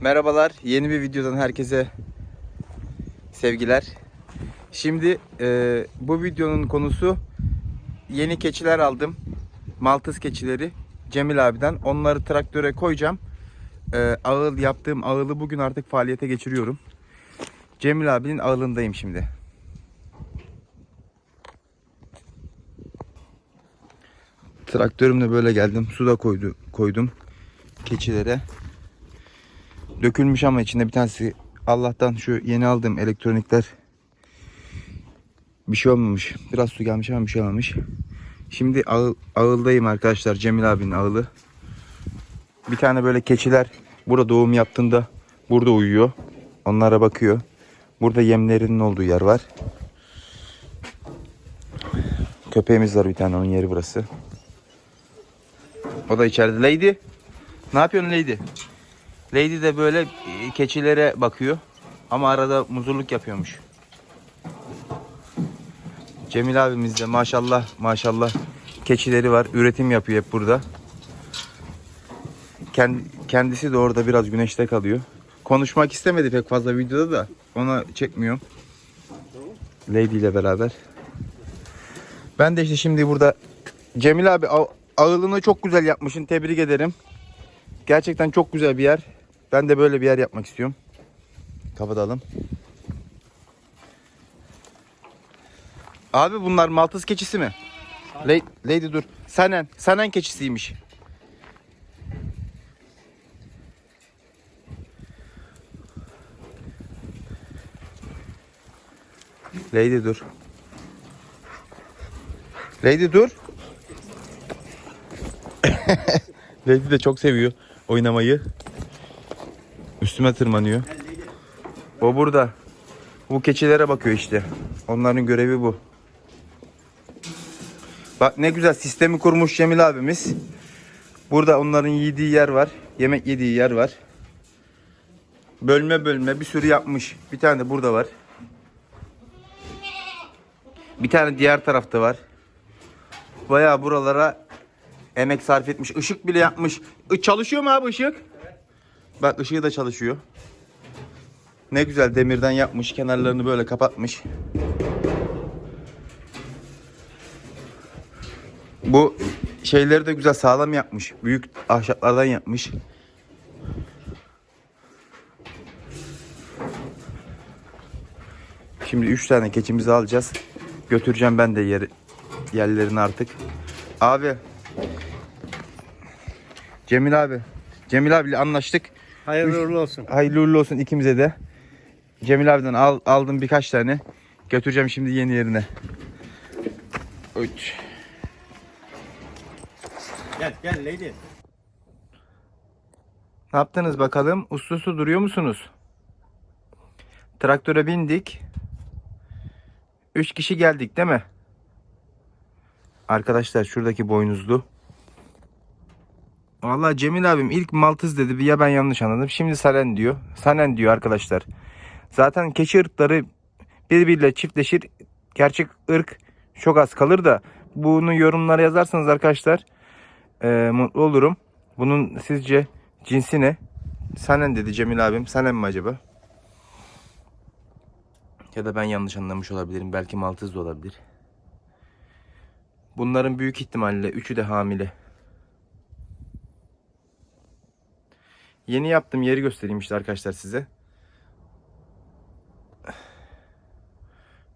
Merhabalar, yeni bir videodan herkese sevgiler. Şimdi e, bu videonun konusu yeni keçiler aldım. Maltız keçileri Cemil abiden. Onları traktöre koyacağım. E, ağıl yaptığım ağılı bugün artık faaliyete geçiriyorum. Cemil abinin ağılındayım şimdi. Traktörümle böyle geldim. Su da koydu, koydum keçilere. Dökülmüş ama içinde bir tanesi Allah'tan şu yeni aldığım elektronikler bir şey olmamış. Biraz su gelmiş ama bir şey olmamış. Şimdi ağıl, ağıldayım arkadaşlar. Cemil abinin ağılı. Bir tane böyle keçiler burada doğum yaptığında burada uyuyor. Onlara bakıyor. Burada yemlerinin olduğu yer var. Köpeğimiz var bir tane onun yeri burası. O da içeride. Lady. Ne yapıyorsun Lady? Lady de böyle e, keçilere bakıyor. Ama arada muzurluk yapıyormuş. Cemil abimiz de maşallah maşallah keçileri var. Üretim yapıyor hep burada. Kend- Kendisi de orada biraz güneşte kalıyor. Konuşmak istemedi pek fazla videoda da ona çekmiyorum. Lady ile beraber. Ben de işte şimdi burada Cemil abi ağ- ağılını çok güzel yapmışsın. Tebrik ederim. Gerçekten çok güzel bir yer. Ben de böyle bir yer yapmak istiyorum. Kapatalım. Abi bunlar Maltız keçisi mi? Lady, Lady dur. Sanen. Sanen keçisiymiş. Lady dur. Lady dur. Lady de çok seviyor oynamayı. Üstüme tırmanıyor. O burada. Bu keçilere bakıyor işte. Onların görevi bu. Bak ne güzel sistemi kurmuş Cemil abimiz. Burada onların yediği yer var. Yemek yediği yer var. Bölme bölme bir sürü yapmış. Bir tane de burada var. Bir tane diğer tarafta var. Bayağı buralara emek sarf etmiş. Işık bile yapmış. Çalışıyor mu abi ışık? Bak ışığı da çalışıyor. Ne güzel demirden yapmış. Kenarlarını böyle kapatmış. Bu şeyleri de güzel sağlam yapmış. Büyük ahşaplardan yapmış. Şimdi 3 tane keçimizi alacağız. Götüreceğim ben de yer, yerlerini artık. Abi. Cemil abi. Cemil abiyle anlaştık. Hayırlı uğurlu olsun. Hayırlı uğurlu olsun ikimize de. Cemil abiden al, aldım birkaç tane. Götüreceğim şimdi yeni yerine. Üç. Gel gel lady. Ne yaptınız bakalım? Uslusu duruyor musunuz? Traktöre bindik. Üç kişi geldik değil mi? Arkadaşlar şuradaki boynuzlu. Vallahi Cemil abim ilk Maltız dedi. Ya ben yanlış anladım. Şimdi Salen diyor. Sanen diyor arkadaşlar. Zaten keçi ırkları birbiriyle çiftleşir. Gerçek ırk çok az kalır da bunu yorumlara yazarsanız arkadaşlar eee, mutlu olurum. Bunun sizce cinsi ne? Sanen dedi Cemil abim. Sanen mi acaba? Ya da ben yanlış anlamış olabilirim. Belki Maltız da olabilir. Bunların büyük ihtimalle üçü de hamile. Yeni yaptığım yeri göstereyim işte arkadaşlar size.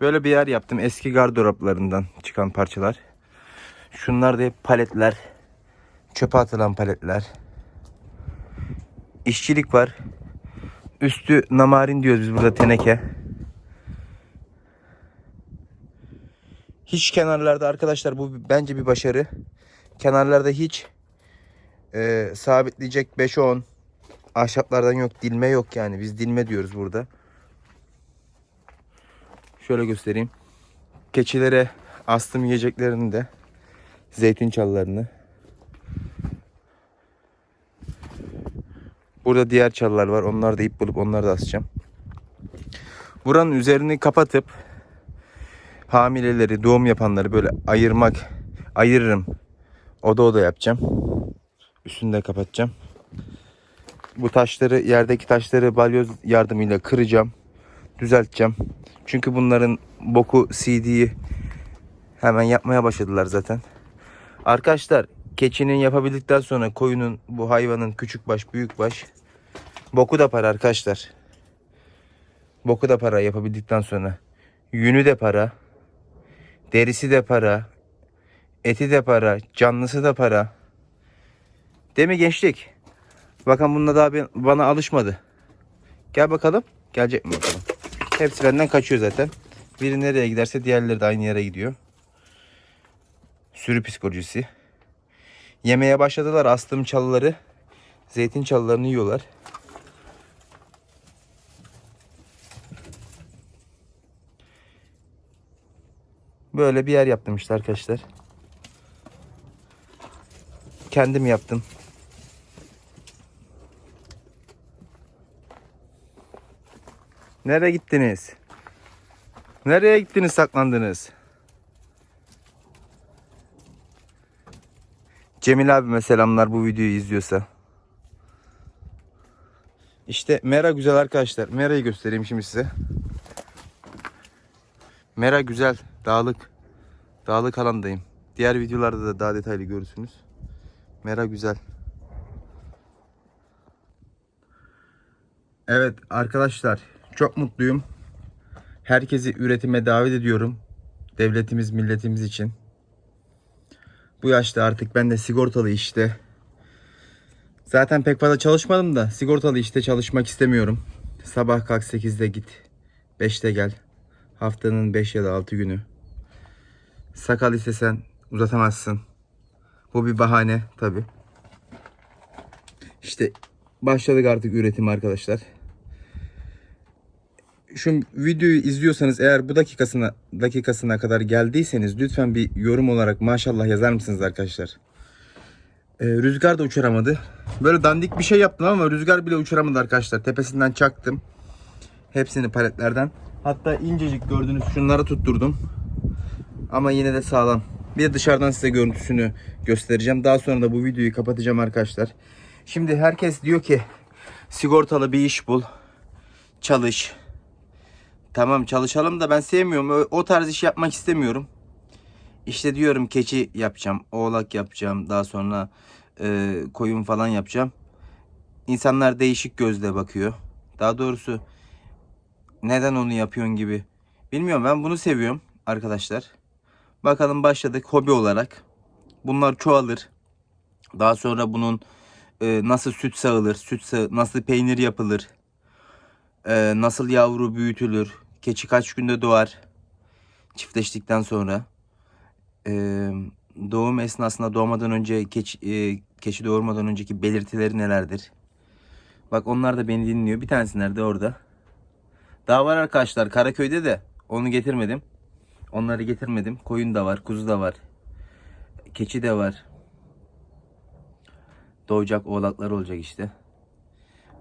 Böyle bir yer yaptım. Eski gardıroplarından çıkan parçalar. Şunlar da hep paletler. Çöpe atılan paletler. İşçilik var. Üstü namarin diyoruz biz burada teneke. Hiç kenarlarda arkadaşlar bu bence bir başarı. Kenarlarda hiç e, sabitleyecek 5-10 ahşaplardan yok. Dilme yok yani. Biz dilme diyoruz burada. Şöyle göstereyim. Keçilere astım yiyeceklerini de zeytin çalılarını. Burada diğer çalılar var. Onlar da ip bulup onları da asacağım. Buranın üzerini kapatıp hamileleri, doğum yapanları böyle ayırmak, ayırırım. Oda oda yapacağım. Üstünü de kapatacağım. Bu taşları yerdeki taşları balyoz yardımıyla kıracağım. Düzelteceğim. Çünkü bunların boku CD'yi hemen yapmaya başladılar zaten. Arkadaşlar keçinin yapabildikten sonra koyunun bu hayvanın küçük baş büyük baş boku da para arkadaşlar. Boku da para yapabildikten sonra. Yünü de para. Derisi de para. Eti de para. Canlısı da para. Değil mi gençlik? Bakın bununla daha ben- bana alışmadı. Gel bakalım. Gelecek mi bakalım. Hepsi benden kaçıyor zaten. Biri nereye giderse diğerleri de aynı yere gidiyor. Sürü psikolojisi. Yemeye başladılar astım çalıları. Zeytin çalılarını yiyorlar. Böyle bir yer yaptım işte arkadaşlar. Kendim yaptım. Nereye gittiniz? Nereye gittiniz saklandınız? Cemil abime selamlar bu videoyu izliyorsa. İşte Mera güzel arkadaşlar. Mera'yı göstereyim şimdi size. Mera güzel. Dağlık. Dağlık alandayım. Diğer videolarda da daha detaylı görürsünüz. Mera güzel. Evet arkadaşlar çok mutluyum. Herkesi üretime davet ediyorum. Devletimiz, milletimiz için. Bu yaşta artık ben de sigortalı işte. Zaten pek fazla çalışmadım da sigortalı işte çalışmak istemiyorum. Sabah kalk 8'de git. 5'te gel. Haftanın 5 ya da 6 günü. Sakal istesen uzatamazsın. Bu bir bahane tabi. İşte başladık artık üretim arkadaşlar. Şu videoyu izliyorsanız eğer bu dakikasına dakikasına kadar geldiyseniz lütfen bir yorum olarak maşallah yazar mısınız arkadaşlar? Ee, rüzgar da uçuramadı. Böyle dandik bir şey yaptım ama rüzgar bile uçuramadı arkadaşlar. Tepesinden çaktım. Hepsini paletlerden. Hatta incecik gördüğünüz şunları tutturdum. Ama yine de sağlam. Bir de dışarıdan size görüntüsünü göstereceğim. Daha sonra da bu videoyu kapatacağım arkadaşlar. Şimdi herkes diyor ki sigortalı bir iş bul. Çalış. Tamam çalışalım da ben sevmiyorum. O- O tarz iş yapmak istemiyorum. İşte diyorum keçi yapacağım, oğlak yapacağım, daha sonra e, koyun falan yapacağım. İnsanlar değişik gözle bakıyor. Daha doğrusu neden onu yapıyorsun gibi. Bilmiyorum ben bunu seviyorum arkadaşlar. Bakalım başladık hobi olarak. Bunlar çoğalır. Daha sonra bunun e, nasıl süt sağılır, süt sağ nasıl peynir yapılır, e, nasıl yavru büyütülür, keçi kaç günde doğar çiftleştikten sonra. E, doğum esnasında doğmadan önce keçi, e, keçi doğurmadan önceki belirtileri nelerdir? Bak onlar da beni dinliyor. Bir tanesi nerede orada? Daha var arkadaşlar Karaköy'de de onu getirmedim. Onları getirmedim. Koyun da var, kuzu da var. Keçi de var. Doğacak oğlaklar olacak işte.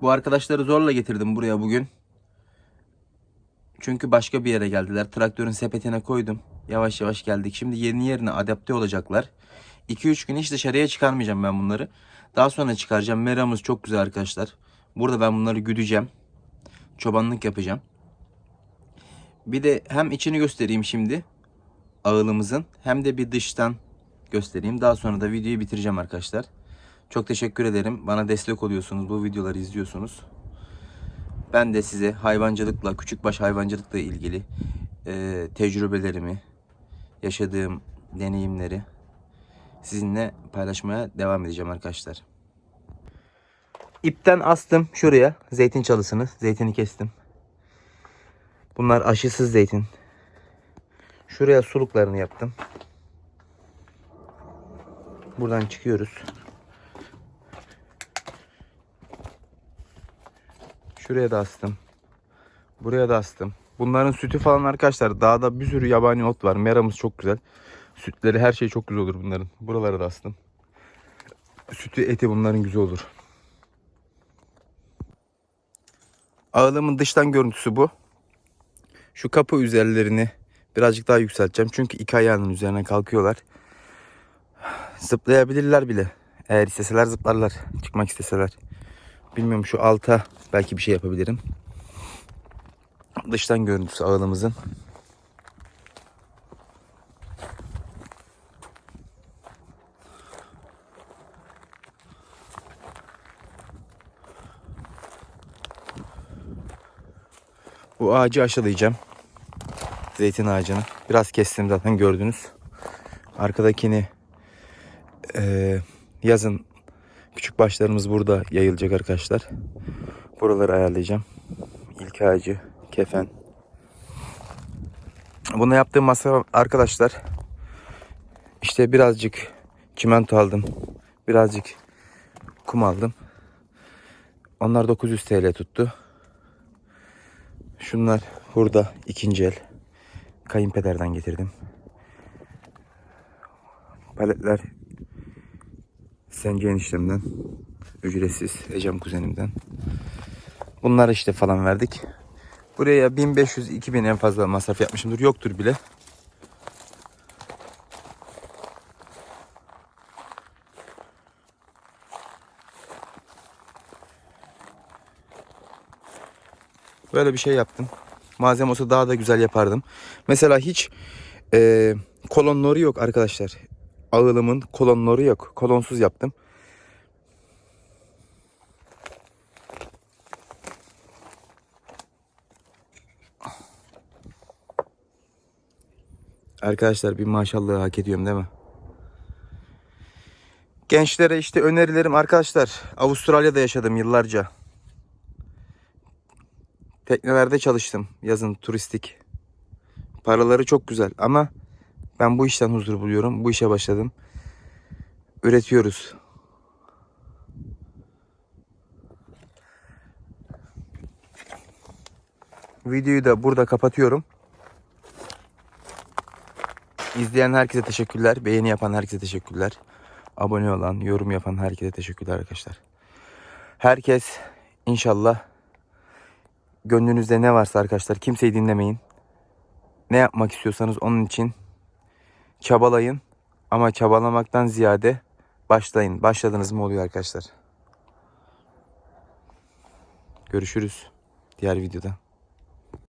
Bu arkadaşları zorla getirdim buraya bugün. Çünkü başka bir yere geldiler. Traktörün sepetine koydum. Yavaş yavaş geldik. Şimdi yeni yerine adapte olacaklar. 2-3 gün hiç dışarıya çıkarmayacağım ben bunları. Daha sonra çıkaracağım. Meramız çok güzel arkadaşlar. Burada ben bunları güdeceğim. Çobanlık yapacağım. Bir de hem içini göstereyim şimdi ağılımızın hem de bir dıştan göstereyim. Daha sonra da videoyu bitireceğim arkadaşlar. Çok teşekkür ederim. Bana destek oluyorsunuz. Bu videoları izliyorsunuz. Ben de size hayvancılıkla, küçükbaş hayvancılıkla ilgili e, tecrübelerimi, yaşadığım deneyimleri sizinle paylaşmaya devam edeceğim arkadaşlar. İpten astım şuraya zeytin çalısını. Zeytini kestim. Bunlar aşısız zeytin. Şuraya suluklarını yaptım. Buradan çıkıyoruz. Şuraya da astım. Buraya da astım. Bunların sütü falan arkadaşlar dağda bir sürü yabani ot var. Meramız çok güzel. Sütleri her şey çok güzel olur bunların. Buralara da astım. Sütü eti bunların güzel olur. Ağılımın dıştan görüntüsü bu. Şu kapı üzerlerini birazcık daha yükselteceğim. Çünkü iki ayağının üzerine kalkıyorlar. Zıplayabilirler bile. Eğer isteseler zıplarlar. Çıkmak isteseler. Bilmiyorum şu alta belki bir şey yapabilirim. Dıştan görüntüsü ağılımızın. Bu ağacı aşılayacağım. Zeytin ağacını. Biraz kestim zaten gördünüz. Arkadakini eee, yazın küçük başlarımız burada yayılacak arkadaşlar. Buraları ayarlayacağım. İlk ağacı, kefen. Bunu yaptığım masa arkadaşlar. İşte birazcık çimento aldım. Birazcık kum aldım. Onlar 900 TL tuttu. Şunlar burada ikinci el. Kayınpederden getirdim. Paletler Sence eniştemden. Ücretsiz Ecem kuzenimden. Bunlar işte falan verdik. Buraya 1500-2000 en fazla masraf yapmışımdır. Yoktur bile. Böyle bir şey yaptım. Malzeme olsa daha da güzel yapardım. Mesela hiç e, kolonları yok arkadaşlar. Ağılımın kolonları yok. Kolonsuz yaptım. Arkadaşlar bir maşallah hak ediyorum değil mi? Gençlere işte önerilerim arkadaşlar. Avustralya'da yaşadım yıllarca. Teknelerde çalıştım yazın turistik. Paraları çok güzel ama ben bu işten huzur buluyorum. Bu işe başladım. Üretiyoruz. Videoyu da burada kapatıyorum. İzleyen herkese teşekkürler. Beğeni yapan herkese teşekkürler. Abone olan, yorum yapan herkese teşekkürler arkadaşlar. Herkes inşallah gönlünüzde ne varsa arkadaşlar kimseyi dinlemeyin. Ne yapmak istiyorsanız onun için çabalayın. Ama çabalamaktan ziyade başlayın. Başladınız mı oluyor arkadaşlar. Görüşürüz diğer videoda.